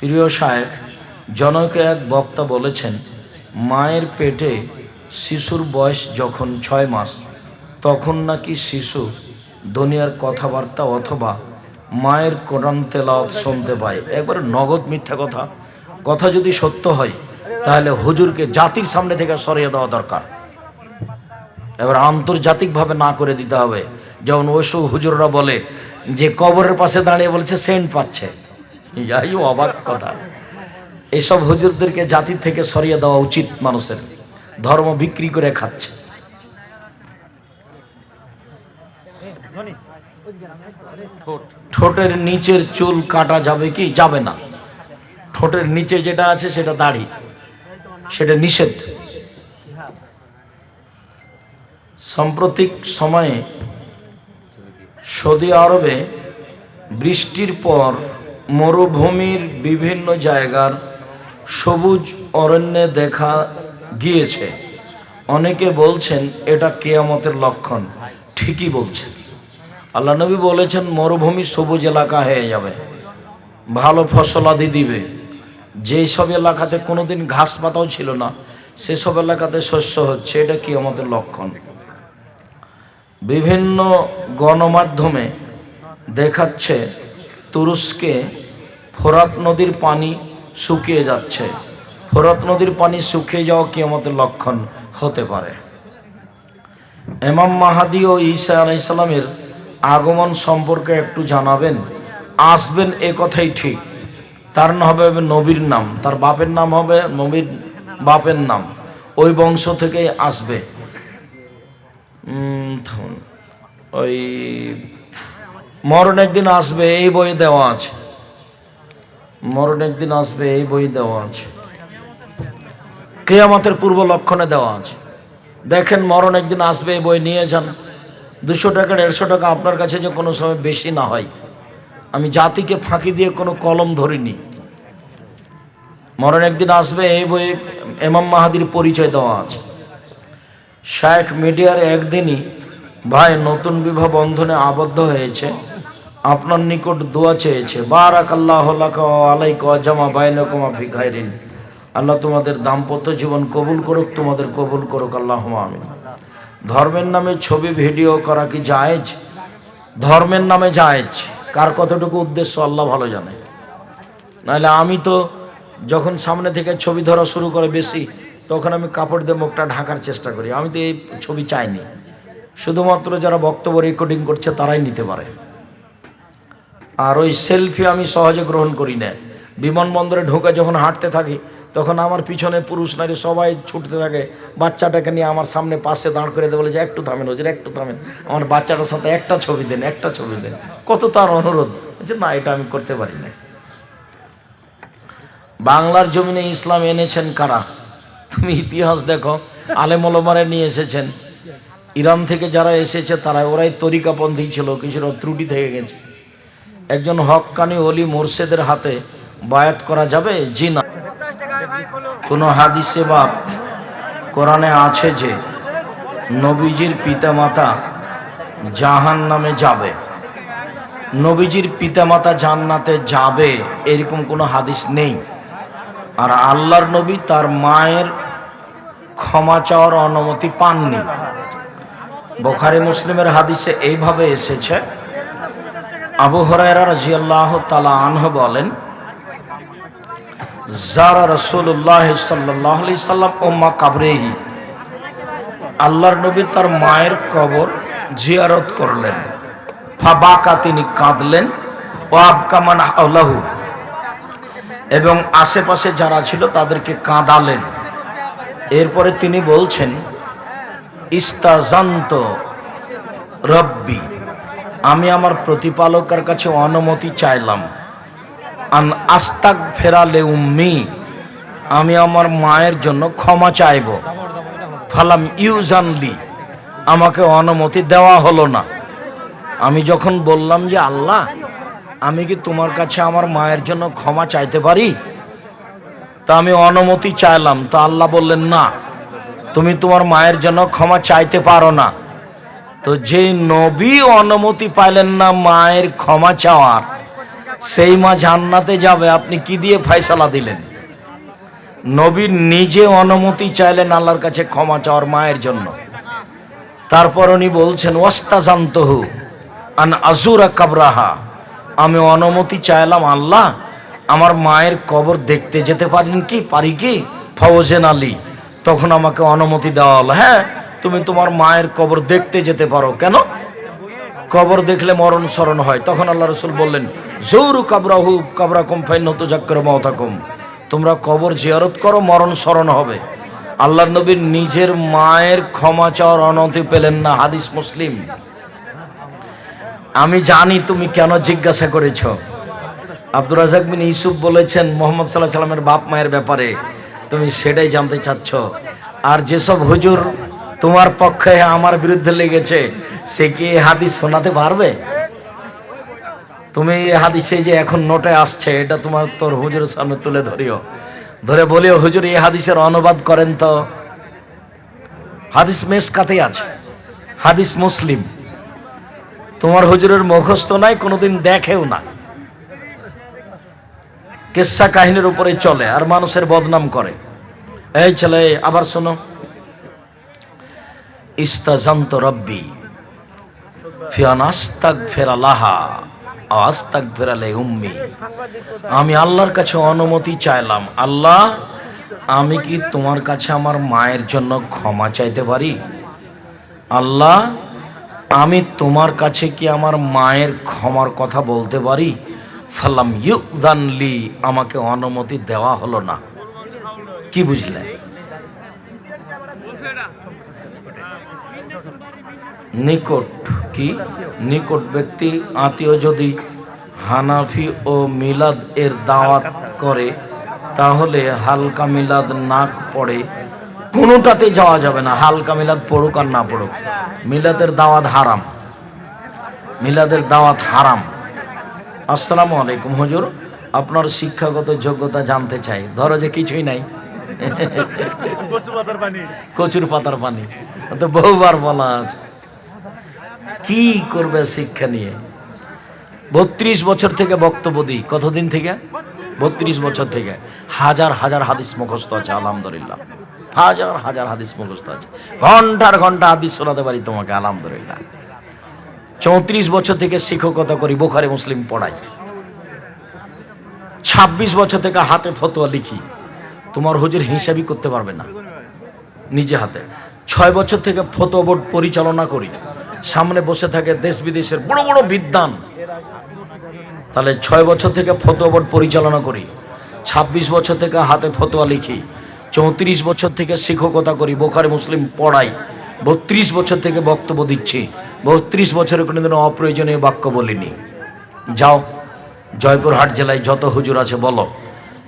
প্রিয় সাহেব জনকে এক বক্তা বলেছেন, মায়ের পেটে শিশুর বয়স যখন ছয় মাস, তখন নাকি শিশু দুনিয়ার কথাবার্তা অথবা মায়ের কোরআন তেলাওয়াত শুনতে পায়। একবার নগদ মিথ্যা কথা। কথা যদি সত্য হয়, তাহলে হুজুরকে জাতির সামনে থেকে সরিয়ে দেওয়া দরকার। এবার আন্তর্জাতিকভাবে না করে দিতে হবে। যেমন ওইসব হুজুররা বলে যে কবরের পাশে দাঁড়িয়ে বলছে, সেন্ট পাচ্ছে। যাই অবাক কথা। এসব হুজুরদেরকে জাতি থেকে সরিয়ে দেওয়া উচিত মানুষের। ধর্ম বিক্রি করে খাচ্ছে। ঠোঁটের নিচের চুল কাটা যাবে কি? যাবে না। ঠোঁটের নিচে যেটা আছে সেটা দাড়ি। সেটা নিষেধ। সাম্প্রতিক সময়ে সৌদি আরবে বৃষ্টির পর মরুভূমির বিভিন্ন জায়গার সবুজ অরণ্যে দেখা গিয়েছে। অনেকে বলছেন, এটা কেয়ামতের লক্ষণ। ঠিকই বলছেন। আল্লাহ নবী বলেছেন, মরুভূমি সবুজ এলাকা হয়ে যাবে। ভালো ফসলাদি দিবে। যেই সব এলাকাতে কোনোদিন ঘাস পাতাও ছিল না সেসব এলাকাতে শস্য হচ্ছে। এটা কি আমাদের লক্ষণ। বিভিন্ন গণমাধ্যমে দেখাচ্ছে তুরস্কে ফোরাত নদীর পানি শুকিয়ে যাচ্ছে। ফোরাত নদীর পানি শুকিয়ে যাওয়া কি আমাদের লক্ষণ হতে পারে। এমাম মাহাদি ও ঈসা আলাইসালামের আগমন সম্পর্কে একটু জানাবেন। আসবেন এ কথাই ঠিক। তার নাম হবে নবীর নাম, তার বাপের নাম হবে নবীর বাপের নাম। ওই বংশ থেকেই আসবে। ওই মরণ একদিন আসবে, এই বই দেওয়া আছে। মরণ একদিন আসবে, এই বই দেওয়া আছে। কেয়ামতের পূর্ব লক্ষণে দেওয়া আছে। দেখেন, মরণ একদিন আসবে, এই বই নিয়ে যান। দুশো টাকা, দেড়শো টাকা আপনার কাছে যে কোনো সময় বেশি না হয়। আমি জাতিকে ফাঁকি দিয়ে কোনো কলম ধরিনি। মরণ একদিন আসবে, এই বইয়ে এমাম মাহাদির পরিচয় দেওয়া আছে। শায়েখ মিডিয়ার একদিনই ভাই নতুন বিবাহ বন্ধনে আবদ্ধ হয়েছে। আপনার নিকট দোয়া চেয়েছে। বারাক আল্লাহ আলাইক জামা বাইনকুমা ফি খাইরিন। আল্লাহ তোমাদের দাম্পত্য জীবন কবুল করুক, তোমাদের কবুল করুক আল্লাহ আমিন। ধর্মের নামে ছবি, ভিডিও করা কি জায়েজ? ধর্মের নামে জায়েজ। কার কতটুকু উদ্দেশ্য, আল্লাহ ভালো জানে। নাহলে আমি তো যখন সামনে থেকে ছবি ধরা শুরু করে বেশি, তখন আমি কাপড় দিয়ে মুখটা ঢাকার চেষ্টা করি। আমি তো এই ছবি চাইনি। শুধুমাত্র যারা বক্তব্য রেকর্ডিং করছে, তারাই নিতে পারে। আর ওই সেলফি আমি সহজে গ্রহণ করি না। বিমানবন্দরে ঢোকা যখন হাঁটতে থাকি, তখন আমার পিছনে পুরুষ নারী সবাই ছুটতে থাকে। বাচ্চাটাকে নিয়ে আমার সামনে পাশে দাঁড় করে দেবে বলে যে, একটু থামেন ওদের একটু থামেন। আমার বাচ্চাটার সাথে একটা ছবি দেন, একটা ছবি দেন। কত তার অনুরোধ? যে না, এটা আমি করতে পারি না। বাংলার জমিনে ইসলাম এনেছেন কারা? তুমি ইতিহাস দেখো আলেমলমারে নিয়ে এসেছেন। ইরান থেকে যারা এসেছে তারা ওরাই তরিকাপন্থী ছিল, কিছুটা ত্রুটি থেকে গেছে। একজন হক্কানি অলি মোর্শেদের হাতে বায়াত করা যাবে? জি না। কোনো হাদিসে বা কোরআনে আছে যে, নবীজির পিতামাতা জাহান নামে যাবে। নবীজির পিতামাতা জান্নাতে যাবে, এরকম কোনো হাদিস নেই। আর আল্লাহর নবী তার মায়ের ক্ষমা চাওয়ার অনুমতি পাননি। বোখারি মুসলিমের হাদিসে এইভাবে এসেছে আবু হরাইরা রাজিয়াল্লাহ তালা আনহ বলেন জারা রসুল্লাহ সাল্লাহ আলি সাল্লাম ওম্মা কাবরেহি, আল্লাহর নবী তার মায়ের কবর জিয়ারত করলেন। ফাবাকা তিনি কাঁদলেন ও আবকামান আল্লাহু এবং আশেপাশে যারা ছিল তাদেরকে কাঁদালেন। এরপরে তিনি বলছেন ইস্তাজান্ত রব্বি। আমি আমার প্রতিপালকের কাছে অনুমতি চাইলাম। আন আস্তাক ফেরালে উম্মি আমি আমার মায়ের জন্য ক্ষমা চাইব। ফালাম ইউজানলি, আমাকে অনুমতি দেওয়া হলো না। আমি যখন বললাম যে, আল্লাহ, আমি কি তোমার কাছে আমার মায়ের জন্য ক্ষমা চাইতে পারি? তা আমি অনুমতি চাইলাম। তো আল্লাহ বললেন, না, তুমি তোমার মায়ের জন্য ক্ষমা চাইতে পারো না। তো যে নবী অনুমতি পাইলেন না মায়ের ক্ষমা চাওয়ার, সেই মা জান্নাতে যাবে, আপনি কি দিয়ে ফয়সালা দিলেন? নবী নিজে অনুমতি চাইলেন আল্লাহর কাছে ক্ষমা চাওয়ার মায়ের জন্য। তারপর উনি বলছেন, ওয়াস্তাজান্তহু আন আজুরা কাবরাহা। আমি অনুমতি চাইলাম, আল্লাহ, আমার মায়ের কবর দেখতে যেতে পারেন কি? পারি কি? ফওজেন আলী। তখন আমাকে অনুমতি দেওয়া হলো। হ্যাঁ তুমি তোমার মায়ের কবর দেখতে যেতে পারো। কেন? কবর দেখলে মরণ স্মরণ হয়। তখন আল্লাহ রসুল বললেন, জৌরু কাবরাহু কাবরা কুম ফাইন হতো জাক্কর মহতাকুম তোমরা কবর জিয়ারত করো, মরণ স্মরণ হবে। আল্লাহ নবীর নিজের মায়ের ক্ষমা চাওয়ার অনতি পেলেন না। হাদিস মুসলিম। আমি জানি তুমি কেন জিজ্ঞাসা করেছ। আব্দুর রাজাক বিন ইউসুফ বলেছেন, মোহাম্মদ সাল্লাহ সাল্লামের বাপ মায়ের ব্যাপারে তুমি সেটাই জানতে চাচ্ছ। আর যেসব হুজুর তোমার পক্ষে আমার বিরুদ্ধে লেগেছে, সে কি হাদিস শোনাতে পারবে? তুমি হাদিসে যে এখন নোটে আসছে, এটা তোমার তোর হুজুরের সামনে তুলে ধরিও। ধরে বলিও, হুজুর এই হাদিসের অনুবাদ করেন তো? হাদিস মেস মেসকাতে আছে, হাদিস মুসলিম। তোমার হুজুরের মুখস্থ নাই, কোনোদিন দেখেও না। কেসা কাহিনীর উপরে চলে আর মানুষের বদনাম করে। এই ছেলে, আবার শোনো। ইস্তাজান্ত রব্বি, ফিয়ান আস্তাক ফেরালাহা আস্তাক ফেরালে উম্মি। আমি আল্লাহর কাছে অনুমতি চাইলাম। আল্লাহ, আমি কি তোমার কাছে আমার মায়ের জন্য ক্ষমা চাইতে পারি? আল্লাহ, আমি তোমার কাছে কি আমার মায়ের ক্ষমার কথা বলতে পারি? ফাল্লাম ইউদানলি আমাকে অনুমতি দেওয়া হলো না। কি বুঝলে? নিকট কি? নিকট ব্যক্তি আত্মীয় যদি হানাফি ও মিলাদ এর দাওয়াত করে তাহলে হালকা মিলাদ নাক পড়ে কোনোটাতে যাওয়া যাবে না। হালকা মিলাদ পড়ুক আর না পড়ুক। মিলাদের দাওয়াত হারাম। মিলাদের দাওয়াত হারাম। আসসালামু আলাইকুম হুজুর। আপনার শিক্ষাগত যোগ্যতা জানতে চাই। ধরো যে কিছুই নাই। কচুর পাতার পানি। তো বহুবার বলা আছে। কি করবে শিক্ষা নিয়ে? বত্রিশ বছর থেকে বক্তব্য দিই। কতদিন থেকে? বত্রিশ বছর থেকে। হাজার হাজার হাদিস মুখস্থ আছে, আলহামদুলিল্লাহ। হাজার হাজার হাদিস মুখস্থ আছে। ঘণ্টার ঘণ্টা হাদিস শোনাতে পারি তোমাকে, আলহামদুলিল্লাহ। চৌত্রিশ বছর থেকে শিক্ষকতা করি, বোখারে, মুসলিম পড়াই। ছাব্বিশ বছর থেকে হাতে ফতোয়া লিখি। তোমার হুজুর হিসাবই করতে পারবে না, নিজে হাতে। ছয় বছর থেকে ফতোয়া বোর্ড পরিচালনা করি। সামনে বসে থাকে দেশ বিদেশের বড় বড় বিদ্যান তাহলে ছয় বছর থেকে ফতোয়া বোর্ড পরিচালনা করি ২৬ বছর থেকে হাতে ফতোয়া লিখি, চৌত্রিশ বছর থেকে শিক্ষকতা করি, বোখারে মুসলিম পড়াই, বত্রিশ বছর থেকে বক্তব্য দিচ্ছি, বত্রিশ বছরে কোনোদিনও অপ্রয়োজনীয় বাক্য বলিনি। যাও, জয়পুরহাট জেলায় যত হুজুর আছে বলো,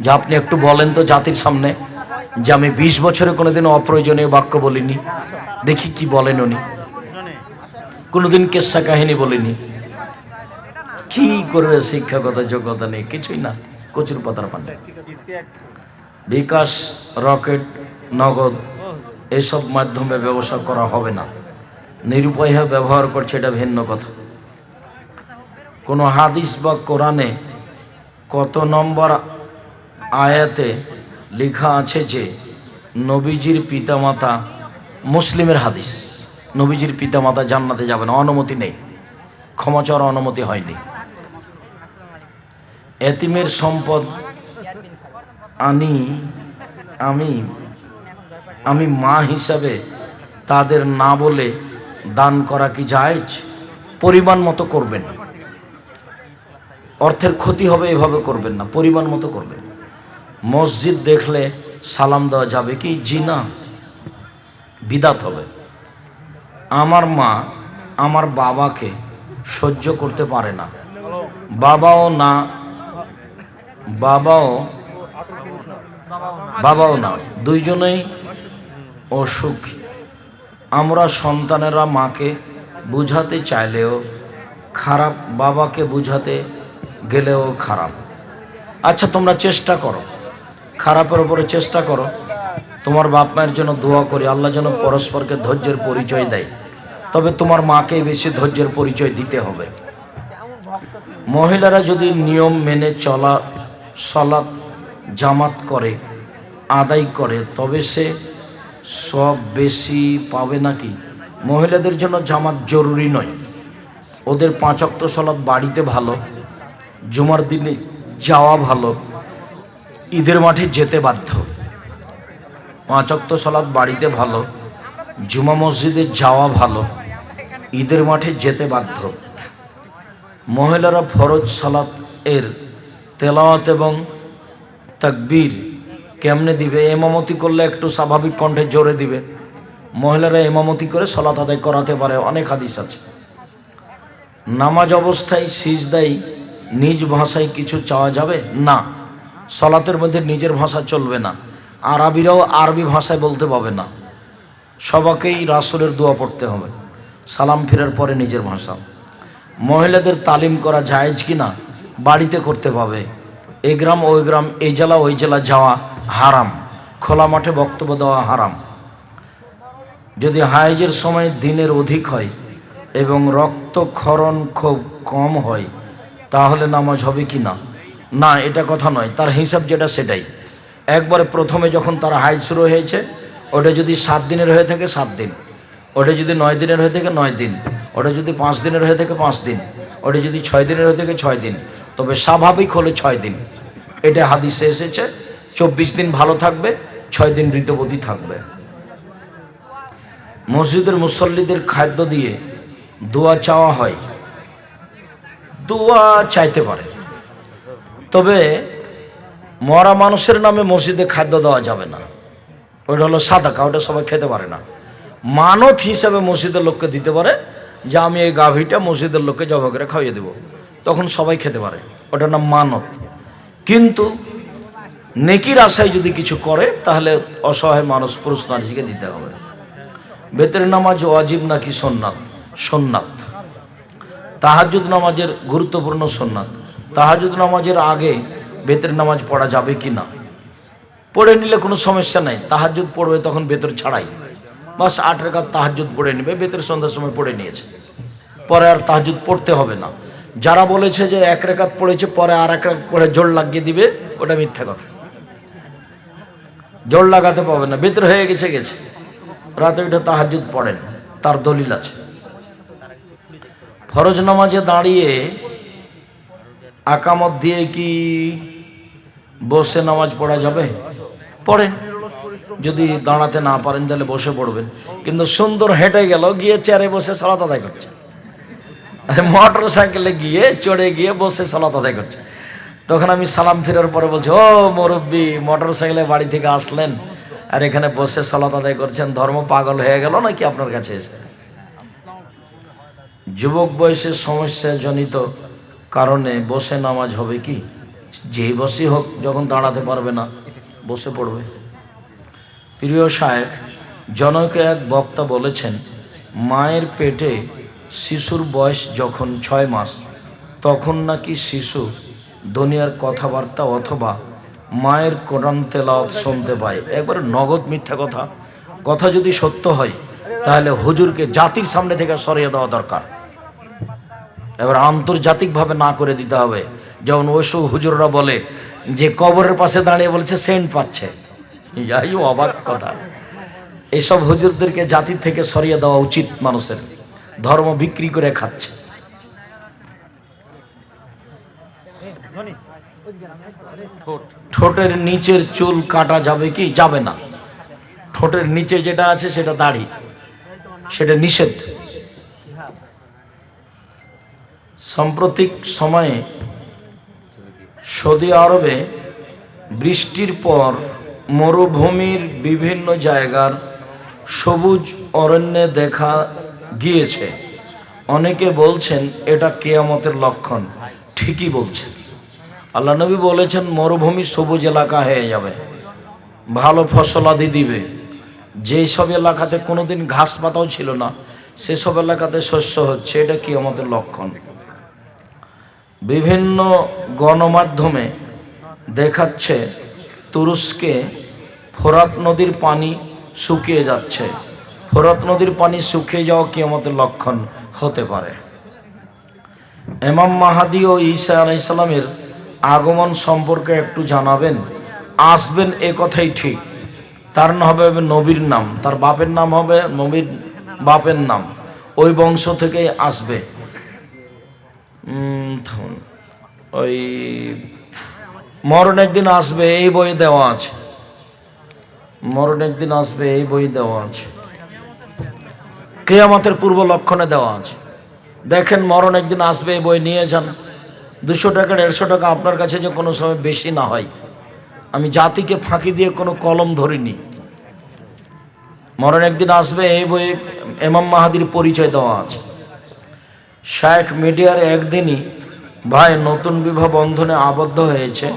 যে আপনি একটু বলেন তো জাতির সামনে, যে আমি বিশ বছরে কোনোদিনও অপ্রয়োজনীয় বাক্য বলিনি, দেখি কি বলেন উনি। কোনোদিন কেসা কাহিনী বলিনি। কি করবে শিক্ষাগত যোগ্যতা নেই কিছুই না। কচুর পাতার পানি বিকাশ, রকেট, নগদ, এসব মাধ্যমে ব্যবসা করা হবে না। নিরুপায় ব্যবহার করছে এটা ভিন্ন কথা। কোনো হাদিস বা কোরআনে কত নম্বর আয়াতে লেখা আছে যে, নবীজির পিতামাতা মুসলিমের হাদিস। নবীজির পিতামাতা জান্নাতে যাবে না, অনুমতি নেই। ক্ষমা চাওয়ার অনুমতি হয়নি। এতিমের সম্পদ আনি, আমি আমি মা হিসাবে তাদের না বলে দান করা কি জায়েজ? পরিমাণ মতো করবেন। অর্থের ক্ষতি হবে, এভাবে করবেন না, পরিমাণ মতো করবেন। মসজিদ দেখলে সালাম দেওয়া যাবে কি? জি না বিদাত হবে। আমার মা আমার বাবাকে সহ্য করতে পারে না। বাবাও না, বাবাও বাবাও না। দুইজনেই অসুখী। আমরা সন্তানেরা মাকে বুঝাতে চাইলেও খারাপ বাবাকে বুঝাতে গেলেও খারাপ। আচ্ছা তোমরা চেষ্টা করো। খারাপের ওপরে চেষ্টা করো। তোমার বাপ মায়ের জন্য দোয়া করি, আল্লাহ যেন পরস্পরকে ধৈর্যের পরিচয় দেয়। তবে তোমার মাকে বেশি ধৈর্যের পরিচয় দিতে হবে। মহিলারা যদি নিয়ম মেনে চলা সলাৎ জামাত করে, আদায় করে, তবে সে সব বেশি পাবে নাকি? মহিলাদের জন্য জামাত জরুরি নয়। ওদের পাঁচক্ত সলাৎ বাড়িতে ভালো, জুমার দিনে যাওয়া ভালো, ঈদের মাঠে যেতে বাধ্য। পাঁচক্ত সলাৎ বাড়িতে ভালো, জুমা মসজিদে যাওয়া ভালো, ঈদের মাঠে যেতে বাধ্য। মহিলারা ফরজ সালাত এর তেলাওয়াত এবং তাকবীর কেমনে দিবে? এমামতি করলে একটু স্বাভাবিক কণ্ঠে জোরে দিবে। মহিলারা এমামতি করে সলাত আদায় করাতে পারে, অনেক হাদিস আছে। নামাজ অবস্থায় সিজদাই নিজ ভাষায় কিছু চাওয়া যাবে? না। সলাতের মধ্যে নিজের ভাষা চলবে না। আরবিরাও আরবি ভাষায় বলতে পাবে না। সবাকেই রাসুলের দোয়া পড়তে হবে। সালাম ফেরার পরে নিজের ভাষা। মহিলাদের তালিম করা জায়েজ কি না বাড়িতে করতে পাবে। এ গ্রাম, ওই গ্রাম, এই জেলা, ওই জেলা যাওয়া হারাম। খোলা মাঠে বক্তব্য দেওয়া হারাম। যদি হাইজের সময় দিনের অধিক হয় এবং রক্তক্ষরণ খুব কম হয়, তাহলে নামাজ হবে কি না না, এটা কথা নয়। তার হিসাব যেটা সেটাই। একবারে প্রথমে যখন তার হাইজ শুরু হয়েছে, ওটা যদি সাত দিনের হয়ে থাকে, সাত দিন। ওটা যদি নয় দিনের হয়ে থাকে, নয় দিন। ওটা যদি পাঁচ দিনের হয়ে থাকে, পাঁচ দিন। ওটা যদি ছয় দিনের হয়ে থাকে, ছয় দিন। তবে স্বাভাবিক হলে ছয় দিন। এটা হাদিসে এসেছে, চব্বিশ দিন ভালো থাকবে, ছয় দিন ঋতবতী থাকবে। মসজিদের মুসল্লিদের খাদ্য দিয়ে দোয়া চাওয়া হয়। দোয়া চাইতে পারে। তবে মরা মানুষের নামে মসজিদে খাদ্য দেওয়া যাবে না। ওইটা হলো সাদাকা ওটা সবাই খেতে পারে না। মানত হিসাবে মসজিদের লোককে দিতে পারে যে আমি এই গাভীটা মসজিদের লোককে জবা করে খাইয়ে দেব। তখন সবাই খেতে পারে, ওটার নাম মানত। কিন্তু নেকির আশায় যদি কিছু করে, তাহলে অসহায় মানুষ পুরুষ নারীকে দিতে হবে। বেতের নামাজ ওয়াজিব নাকি সোননাথ সোননাথ তাহাজুদ নামাজের গুরুত্বপূর্ণ সোননাথ তাহাজুদ নামাজের আগে বেতের নামাজ পড়া যাবে কি না? পড়ে নিলে কোনো সমস্যা নাই। তাহাজুদ পড়বে তখন বেতর ছাড়াই। বাস আট রেখাত তাহাজুদ পড়ে নেবে বেতের সন্ধ্যার সময় পড়ে নিয়েছে। পরে আর তাহাজুদ পড়তে হবে না। যারা বলেছে যে এক রেখাত পড়েছে, পরে আর এক পড়ে জোর লাগিয়ে দিবে, ওটা মিথ্যা কথা। জোর লাগাতে পাবে না। বেতর হয়ে গেছে গেছে। রাতে ওইটা তাহাজুদ পড়েন। তার দলিল আছে। ফরজ নামাজে দাঁড়িয়ে আকামত দিয়ে কি বসে নামাজ পড়া যাবে? পড়েন। যদি দাঁড়াতে না পারেন, তাহলে বসে পড়বেন। কিন্তু সুন্দর হেঁটে গেল, গিয়ে চেয়ারে বসে সালাত আদায় করছে। মোটর সাইকেলে গিয়ে, চড়ে গিয়ে বসে সালাত আদায় করছে। তখন আমি সালাম ফেরার পরে বলছি, ও মুরব্বী মোটর সাইকেলে বাড়ি থেকে আসলেন। আর এখানে বসে সালাত আদায় করছেন, ধর্ম পাগল হয়ে গেল নাকি আপনার কাছে এসে? যুবক বয়সের সমস্যা জনিত কারণে বসে নামাজ হবে কি? যেই বসে হোক, যখন দাঁড়াতে পারবে না, বসে পড়বে। প্রিয় সাহেব জনকে এক বক্তা বলেছেন, মায়ের পেটে শিশুর বয়স যখন ছয় মাস, তখন নাকি শিশু দুনিয়ার কথাবার্তা অথবা মায়ের কোরআন তেলাওয়াত শুনতে পায়। একবার নগদ মিথ্যা কথা। কথা যদি সত্য হয়, তাহলে হুজুরকে জাতির সামনে থেকে সরিয়ে দেওয়া দরকার। এবার আন্তর্জাতিকভাবে না করে দিতে হবে। যেমন ওইসব হুজুররা বলে যে কবরের পাশে দাঁড়িয়ে বলছে, সেন্ট পাচ্ছে। যাই অবাক কথা। এইসব হুজুরদেরকে জাতির থেকে সরিয়ে দেওয়া উচিত মানুষের। ধর্ম বিক্রি করে খাচ্ছে। ঠোঁটের নিচের চুল কাটা যাবে কি? যাবে না। ঠোঁটের নিচে যেটা আছে, সেটা দাড়ি। সেটা নিষেধ। সাম্প্রতিক সময়ে সৌদি আরবে বৃষ্টির পর মরুভূমির বিভিন্ন জায়গার সবুজ অরণ্যে দেখা গিয়েছে। অনেকে বলছেন, এটা কেয়ামতের লক্ষণ। ঠিকই বলছেন। আল্লাহ নবী বলেছেন, মরুভূমি সবুজ এলাকা হয়ে যাবে। ভালো ফসলাদি দিবে। যেই সব এলাকাতে কোনোদিন ঘাস পাতাও ছিল না, সেসব এলাকাতে শস্য হচ্ছে। এটা কি আমাদের লক্ষণ। বিভিন্ন গণমাধ্যমে দেখাচ্ছে তুরস্কে ফোরাত নদীর পানি শুকিয়ে যাচ্ছে। ফোরাত নদীর পানি শুকিয়ে যাওয়া কি আমাদের লক্ষণ হতে পারে। এমাম মাহাদি ও ঈসা আলাইসালামের আগমন সম্পর্কে একটু জানাবেন। আসবেন এ কথাই ঠিক। তার নাম হবে নবীর নাম। তার বাপের নাম হবে নবীর বাপের নাম। ওই বংশ থেকেই আসবে। ওই মরণ একদিন আসবে, এই বই দেওয়া আছে। মরণ একদিন আসবে, এই বই দেওয়া আছে। কেয়ামতের পূর্ব লক্ষণে দেওয়া আছে। দেখেন মরণ একদিন আসবে, এই বই নিয়ে যান। দুশো টাকা, দেড়শো টাকা আপনার কাছে যে কোনো সময় বেশি না হয়। আমি জাতিকে ফাঁকি দিয়ে কোনো কলম ধরিনি। মরণ একদিন আসবে, এই বইয়ে এমাম মাহাদির পরিচয় দেওয়া আছে। শায়েখ মিডিয়ার একদিনই ভাই নতুন বিবাহ বন্ধনে আবদ্ধ হয়েছে।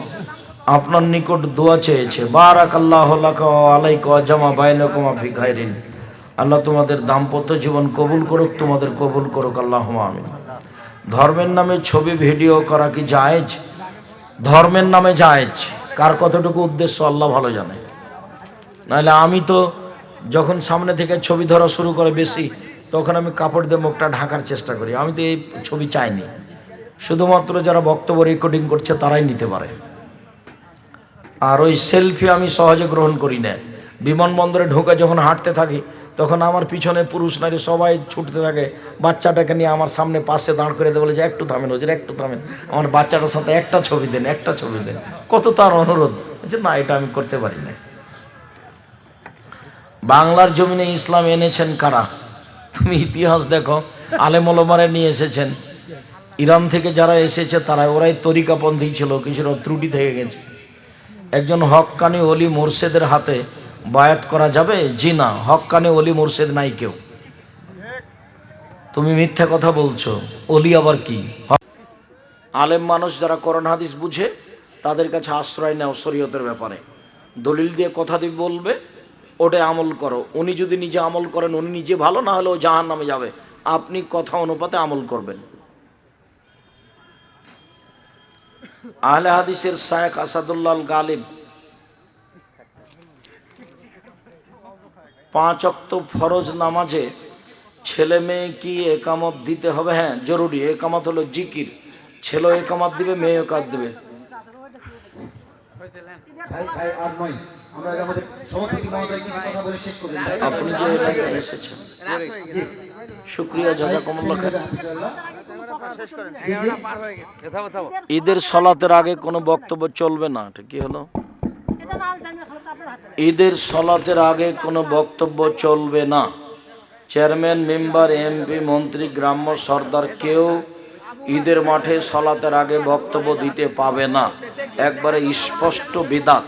আপনার নিকট দোয়া চেয়েছে বারাক আল্লাহ আলাইক জামা বাইনকুমা ফি খাইরিন। আল্লাহ তোমাদের দাম্পত্য জীবন কবুল করুক, তোমাদের কবুল করুক আল্লাহ আমিন। ধর্মের নামে ছবি, ভিডিও করা কি জায়েজ? ধর্মের নামে জায়েজ। কার কতটুকু উদ্দেশ্য, আল্লাহ ভালো জানে। নাহলে আমি তো যখন সামনে থেকে ছবি ধরা শুরু করে বেশি তখন আমি কাপড় দিয়ে মুখটা ঢাকার চেষ্টা করি। আমি তো এই ছবি চাইনি। শুধুমাত্র যারা বক্তব্য রেকর্ডিং করছে তারাই নিতে পারে। আর ওই সেলফি আমি সহজে গ্রহণ করি না। বিমানবন্দরে ঢোকা যখন হাঁটতে থাকি, তখন আমার পিছনে পুরুষ, নারী সবাই ছুটতে থাকে। বাচ্চাটাকে নিয়ে আমার সামনে পাশে দাঁড় করে দেবে যে, একটু থামেন ওদের একটু থামেন। আমার বাচ্চাটার সাথে একটা ছবি দেন, একটা ছবি দেন। কত তার অনুরোধ? যে না, এটা আমি করতে পারি না। বাংলার জমিনে ইসলাম এনেছেন কারা? তুমি ইতিহাস দেখো আলেমলমারে নিয়ে এসেছেন। ইরান থেকে যারা এসেছে, তারা ওরাই তরিকাপন্থী ছিল, কিছুটা ত্রুটি থেকে গেছে। একজন হক্কানি অলি মোর্শেদের হাতে বায়াত করা যাবে? জি না হক্কানি অলি মোর্শেদ নাই কেউ। তুমি মিথ্যা কথা বলছো অলি আবার কি? আলেম মানুষ যারা করোনা হাদিস বুঝে, তাদের কাছে আশ্রয় নেও শরীয়তের ব্যাপারে। দলিল দিয়ে কথা দিয়ে বলবে ওটাই আমল করো। উনি যদি নিজে আমল করেন, উনি নিজে ভালো, না হলে ও জাহান নামে যাবে। আপনি কথা অনুপাতে আমল করবেন। আহলে হাদিসের শায়েখ আসাদুল্লাহ গালিব পাঁচ অক্ত ফরজ নামাজে ছেলে মেয়ে কি একামত দিতে হবে? হ্যাঁ জরুরি। একামত হলো জিকির। ছেলে একামত দিবে মেয়ে একাত দেবে। আপনি যে এলাকায় এসেছেন। শুক্রিয়া জাজাকুমুল্লাহ ঈদের সলাতের আগে কোনো বক্তব্য চলবে না এটা কি হলো? ঈদের সলাতের আগে কোনো বক্তব্য চলবে না। চেয়ারম্যান মেম্বার এমপি মন্ত্রী গ্রাম্য সর্দার কেউ ঈদের মাঠে সলাতের আগে বক্তব্য দিতে পাবে না। একবারে স্পষ্ট বিদাত